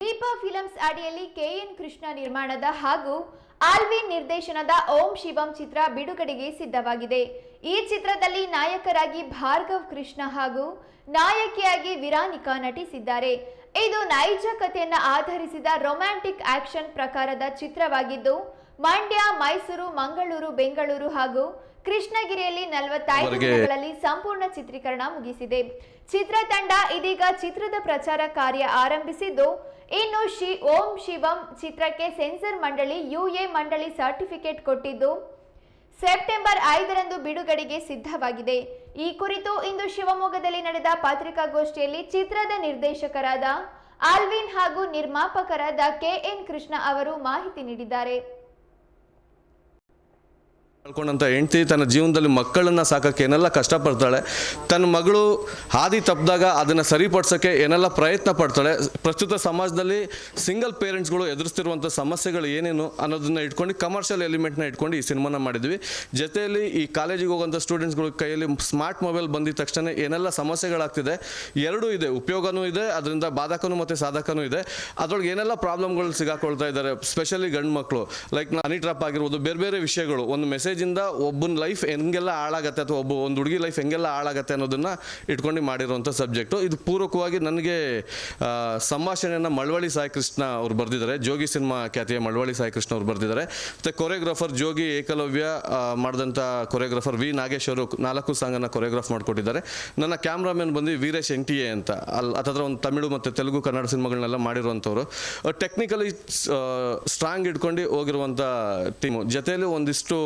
Deepa films ಅಡಿಯಲ್ಲಿ K N Krishna ನಿರ್ಮಾಣದ ಹಾಗೂ ಆಲ್ವಿನ್ ನಿರ್ದೇಶನದ ಓಂ ಶಿವಂ ಚಿತ್ರ ಬಿಡುಗಡೆಗೆ ಸಿದ್ಧವಾಗಿದೆ. ಈ ಚಿತ್ರದಲ್ಲಿ ನಾಯಕರಾಗಿ ಭಾರ್ಗವ್ ಕೃಷ್ಣ ಹಾಗೂ ನಾಯಕಿಯಾಗಿ ವಿರಾನಿಕಾ ನಟಿಸಿದ್ದಾರೆ. ಇದು ನೈಜ ಕಥೆಯನ್ನ ಆಧರಿಸಿದ ರೊಮ್ಯಾಂಟಿಕ್ ಆಕ್ಷನ್ ಪ್ರಕಾರದ ಚಿತ್ರವಾಗಿದ್ದು ಮಂಡ್ಯ ಮೈಸೂರು ಮಂಗಳೂರು ಬೆಂಗಳೂರು ಹಾಗೂ ಕೃಷ್ಣಗಿರಿಯಲ್ಲಿ ನಲವತ್ತೈದು ದಿನಗಳಲ್ಲಿ ಸಂಪೂರ್ಣ ಚಿತ್ರೀಕರಣ ಮುಗಿಸಿದೆ. ಚಿತ್ರತಂಡ ಇದೀಗ ಚಿತ್ರದ ಪ್ರಚಾರ ಕಾರ್ಯ ಆರಂಭಿಸಿದ್ದು ಇನ್ನು ಶ್ರೀ ಓಂ ಶಿವಂ ಚಿತ್ರಕ್ಕೆ ಸೆನ್ಸರ್ ಮಂಡಳಿ ಯುಎ ಮಂಡಳಿ ಸರ್ಟಿಫಿಕೇಟ್ ಕೊಟ್ಟಿದ್ದು ಸೆಪ್ಟೆಂಬರ್ ಐದರಂದು ಬಿಡುಗಡೆಗೆ ಸಿದ್ಧವಾಗಿದೆ. ಈ ಕುರಿತು ಇಂದು ಶಿವಮೊಗ್ಗದಲ್ಲಿ ನಡೆದ ಪತ್ರಿಕಾಗೋಷ್ಠಿಯಲ್ಲಿ ಚಿತ್ರದ ನಿರ್ದೇಶಕರಾದ ಆಲ್ವಿನ್ ಹಾಗೂ ನಿರ್ಮಾಪಕರಾದ ಕೆಎನ್ ಕೃಷ್ಣ ಅವರು ಮಾಹಿತಿ ನೀಡಿದ್ದಾರೆ. ಕಳ್ಕೊಂಡಂತ ಹೆಂಡತಿ ತನ್ನ ಜೀವನದಲ್ಲಿ ಮಕ್ಕಳನ್ನ ಸಾಕಕ್ಕೆ ಏನೆಲ್ಲ ಕಷ್ಟಪಡ್ತಾಳೆ, ತನ್ನ ಮಗಳು ಹಾದಿ ತಪ್ಪಿದಾಗ ಅದನ್ನು ಸರಿಪಡಿಸೋಕ್ಕೆ ಏನೆಲ್ಲ ಪ್ರಯತ್ನ ಪಡ್ತಾಳೆ, ಪ್ರಸ್ತುತ ಸಮಾಜದಲ್ಲಿ ಸಿಂಗಲ್ ಪೇರೆಂಟ್ಸ್ಗಳು ಎದುರಿಸ್ತಿರುವಂಥ ಸಮಸ್ಯೆಗಳು ಏನೇನು ಅನ್ನೋದನ್ನ ಇಟ್ಕೊಂಡು ಕಮರ್ಷಿಯಲ್ ಎಲಿಮೆಂಟ್ನ ಇಟ್ಕೊಂಡು ಈ ಸಿನಿಮಾನ ಮಾಡಿದ್ವಿ. ಜೊತೆಯಲ್ಲಿ ಈ ಕಾಲೇಜಿಗೆ ಹೋಗುವಂಥ ಸ್ಟೂಡೆಂಟ್ಸ್ಗಳ ಕೈಯಲ್ಲಿ ಸ್ಮಾರ್ಟ್ ಮೊಬೈಲ್ ಬಂದಿದ ತಕ್ಷಣ ಏನೆಲ್ಲ ಸಮಸ್ಯೆಗಳಾಗ್ತಿದೆ, ಎರಡೂ ಇದೆ. ಉಪಯೋಗನೂ ಇದೆ, ಅದರಿಂದ ಬಾಧಕನೂ ಮತ್ತು ಸಾಧಕನೂ ಇದೆ. ಅದ್ರೊಳಗೆ ಏನೆಲ್ಲ ಪ್ರಾಬ್ಲಮ್ಗಳು ಸಿಗಾಕೊಳ್ತಾ ಇದ್ದಾರೆ ಸ್ಪೆಷಲಿ ಗಂಡು ಮಕ್ಕಳು ಲೈಕ್ ನಾನು ಟ್ರಾಪ್ ಆಗಿರ್ಬೋದು, ಬೇರೆ ಬೇರೆ ವಿಷಯಗಳು. ಒಂದು ಮೆಸೇಜಿಂದ ಒಬ್ಬನ ಲೈಫ್ ಹೆಂಗೆಲ್ಲ ಹಾಳಾಗತ್ತೆ ಅಥವಾ ಒಬ್ಬ ಒಂದು ಹುಡುಗಿ ಲೈಫ್ ಹೆಂಗೆಲ್ಲ ಹಾಳಾಗತ್ತೆ ಅನ್ನೋದನ್ನ ಇಟ್ಕೊಂಡು ಮಾಡಿರುವಂಥ ಸಬ್ಜೆಕ್ಟು ಇದು ಪೂರಕವಾಗಿ ನನಗೆ ಸಂಭಾಷಣೆಯನ್ನು ಮಳವಳ್ಳಿ ಸಾಯಿ ಕೃಷ್ಣ ಅವ್ರು ಬರೆದಿದ್ದಾರೆ. ಜೋಗಿ ಸಿನಿಮಾ ಖ್ಯಾತಿಯ ಮಳವಳ್ಳಿ ಸಾಯಿ ಕೃಷ್ಣ ಅವ್ರು ಬರೆದಿದ್ದಾರೆ. ಮತ್ತು ಕೊರಿಯೋಗ್ರಾಫರ್ ಜೋಗಿ ಏಕಲವ್ಯ ಮಾಡಿದಂಥ ಕೊರಿಯೋಗ್ರಾಫರ್ ವಿ ನಾಗೇಶ್ ಅವರು ನಾಲ್ಕು ಸಾಂಗನ್ನು ಕೊರಿಯೋಗ್ರಾಫ್ ಮಾಡಿಕೊಟ್ಟಿದ್ದಾರೆ. ನನ್ನ ಕ್ಯಾಮ್ರಾಮ್ಯಾನ್ ಬಂದು ವೀರೇಶ್ ಎನ್ ಅಂತ. ಅಲ್ಲಿ ಹತ್ತತ್ರ ಒಂದು ತಮಿಳು ಮತ್ತು ತೆಲುಗು, ಕನ್ನಡ ಸಿನಿಮಾಗಳನ್ನೆಲ್ಲ ಮಾಡಿರುವಂಥವ್ರು ಟೆಕ್ನಿಕಲಿ ಸ್ಟ್ರಾಂಗ್ ಇಟ್ಕೊಂಡು ಹೋಗಿರುವಂಥ ಟೀಮು ಜೊತೆಯಲ್ಲಿ ಒಂದಿಷ್ಟು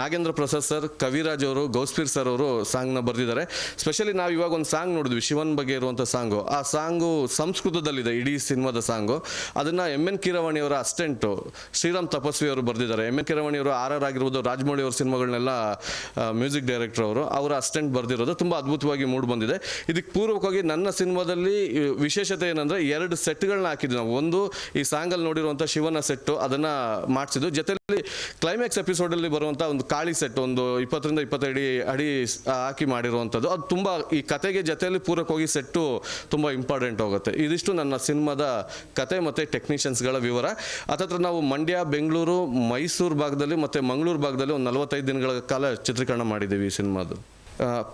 ನಾಗೇಂದ್ರ ಪ್ರಸಾದ್ ಸರ್, ಕವಿರಾಜ್ ಅವರು, ಗೌಸ್ಪೀರ್ ಸರ್ ಅವರು ಸಾಂಗ್ನ ಬರೆದಿದ್ದಾರೆ. ಸ್ಪೆಷಲಿ ನಾವು ಇವಾಗ ಒಂದು ಸಾಂಗ್ ನೋಡಿದ್ವಿ, ಶಿವನ್ ಬಗ್ಗೆ ಇರುವಂಥ ಸಾಂಗು. ಆ ಸಾಂಗು ಸಂಸ್ಕೃತದಲ್ಲಿದೆ, ಇಡೀ ಸಿನಿಮಾದ ಸಾಂಗು. ಅದನ್ನು ಎಂ ಎನ್ ಕಿರವಾಣಿ ಅವರ ಅಸ್ಟೆಂಟು ಶ್ರೀರಾಮ್ ತಪಸ್ವಿ ಅವರು ಬರೆದಿದ್ದಾರೆ. ಎಂ ಎನ್ ಕಿರವಾಣಿ ಅವರು ಆರ್ ಆರ್ ಆಗಿರ್ಬೋದು, ರಾಜಮೌಳಿ ಅವ್ರ ಸಿನಿಮಾಗಳನ್ನೆಲ್ಲ ಮ್ಯೂಸಿಕ್ ಡೈರೆಕ್ಟರ್ ಅವರು, ಅವರ ಅಸ್ಟೆಂಟ್ ಬರೆದಿರೋದು ತುಂಬ ಅದ್ಭುತವಾಗಿ ಮೂಡ್ ಬಂದಿದೆ. ಇದಕ್ಕೆ ಪೂರ್ವಕವಾಗಿ ನನ್ನ ಸಿನಿಮಾದಲ್ಲಿ ವಿಶೇಷತೆ ಏನಂದ್ರೆ, ಎರಡು ಸೆಟ್ಗಳನ್ನ ಹಾಕಿದ್ವಿ ನಾವು. ಒಂದು ಈ ಸಾಂಗಲ್ಲಿ ನೋಡಿರುವಂಥ ಶಿವನ ಸೆಟ್ಟು, ಅದನ್ನ ಮಾಡಿಸಿದ್ದು. ಜೊತೆಲಿ ಕ್ಲೈಮ್ಯಾಕ್ಸ್ ಎಪಿಸೋಡ್ ಅಲ್ಲಿ ಬರುವಂಥ ಒಂದು ಕಾಳಿ ಸೆಟ್ ಒಂದು ಇಪ್ಪತ್ತರಿಂದ ಇಪ್ಪತ್ತೈದು ಅಡಿ ಹಾಕಿ ಮಾಡಿರುವಂಥದ್ದು ಅದು ತುಂಬಾ ಈ ಕತೆಗೆ ಜೊತೆಯಲ್ಲಿ ಪೂರಕವಾಗಿ ಸೆಟ್ಟು ತುಂಬಾ ಇಂಪಾರ್ಟೆಂಟ್ ಹೋಗುತ್ತೆ. ಇದಿಷ್ಟು ನನ್ನ ಸಿನಿಮಾದ ಕತೆ ಮತ್ತು ಟೆಕ್ನಿಷಿಯನ್ಸ್ಗಳ ವಿವರ. ಅದತ್ರ ನಾವು ಮಂಡ್ಯ, ಬೆಂಗಳೂರು, ಮೈಸೂರು ಭಾಗದಲ್ಲಿ ಮತ್ತೆ ಮಂಗಳೂರು ಭಾಗದಲ್ಲಿ ಒಂದು ನಲವತ್ತೈದು ದಿನಗಳ ಕಾಲ ಚಿತ್ರೀಕರಣ ಮಾಡಿದ್ದೀವಿ ಈ ಸಿನಿಮಾದು.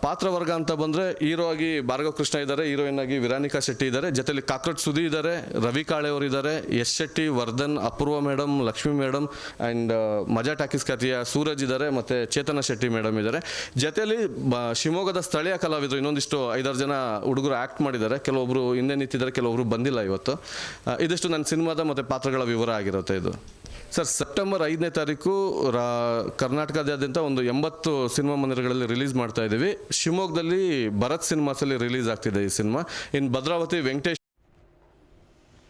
ಪಾತ್ರವರ್ಗ ಅಂತ ಬಂದರೆ ಹೀರೋ ಆಗಿ ಭಾರ್ಗವ ಕೃಷ್ಣ ಇದ್ದಾರೆ, ಹೀರೋಯಿನ್ ಆಗಿ ವಿರಾನಿಕಾ ಶೆಟ್ಟಿ ಇದ್ದಾರೆ. ಜೊತೆಲಿ ಕಾಕ್ರಟ್ ಸುದಿ ಇದ್ದಾರೆ, ರವಿ ಕಾಳೆ ಅವರು ಇದ್ದಾರೆ S Shetty, Vardhan, Apoorva madam Lakshmi madam and Majaa talkies ಖಾತಿಯ Suraj ಇದ್ದಾರೆ, ಮತ್ತು ಚೇತನ ಶೆಟ್ಟಿ ಮೇಡಮ್ ಇದ್ದಾರೆ. ಜೊತೆಯಲ್ಲಿ ಶಿವಮೊಗ್ಗದ ಸ್ಥಳೀಯ ಕಲಾವಿದರು ಇನ್ನೊಂದಿಷ್ಟು ಐದಾರು ಜನ ಹುಡುಗರು ಆ್ಯಕ್ಟ್ ಮಾಡಿದ್ದಾರೆ. ಕೆಲವೊಬ್ಬರು ಹಿಂದೆ ನಿಂತಿದ್ದಾರೆ ಕೆಲವೊಬ್ಬರು ಬಂದಿಲ್ಲ ಇವತ್ತು. ಇದಿಷ್ಟು ನನ್ನ ಸಿನಿಮಾದ ಮತ್ತು ಪಾತ್ರಗಳ ವಿವರ ಆಗಿರುತ್ತೆ ಇದು. ಸರ್, ಸೆಪ್ಟೆಂಬರ್ ಐದನೇ ತಾರೀಕು ರಾ, ಕರ್ನಾಟಕದಾದ್ಯಂತ ಒಂದು ಎಂಬತ್ತು ಸಿನಿಮಾ ಮಂದಿರಗಳಲ್ಲಿ ರಿಲೀಸ್ ಮಾಡ್ತಾ ಇದ್ದೀವಿ. ಶಿವಮೊಗ್ಗದಲ್ಲಿ ಭರತ್ ಸಿನಿಮಾಸಲ್ಲಿ ರಿಲೀಸ್ ಆಗ್ತಿದೆ ಈ ಸಿನಿಮಾ. ಇನ್ನು ಭದ್ರಾವತಿ ವೆಂಕಟೇಶ್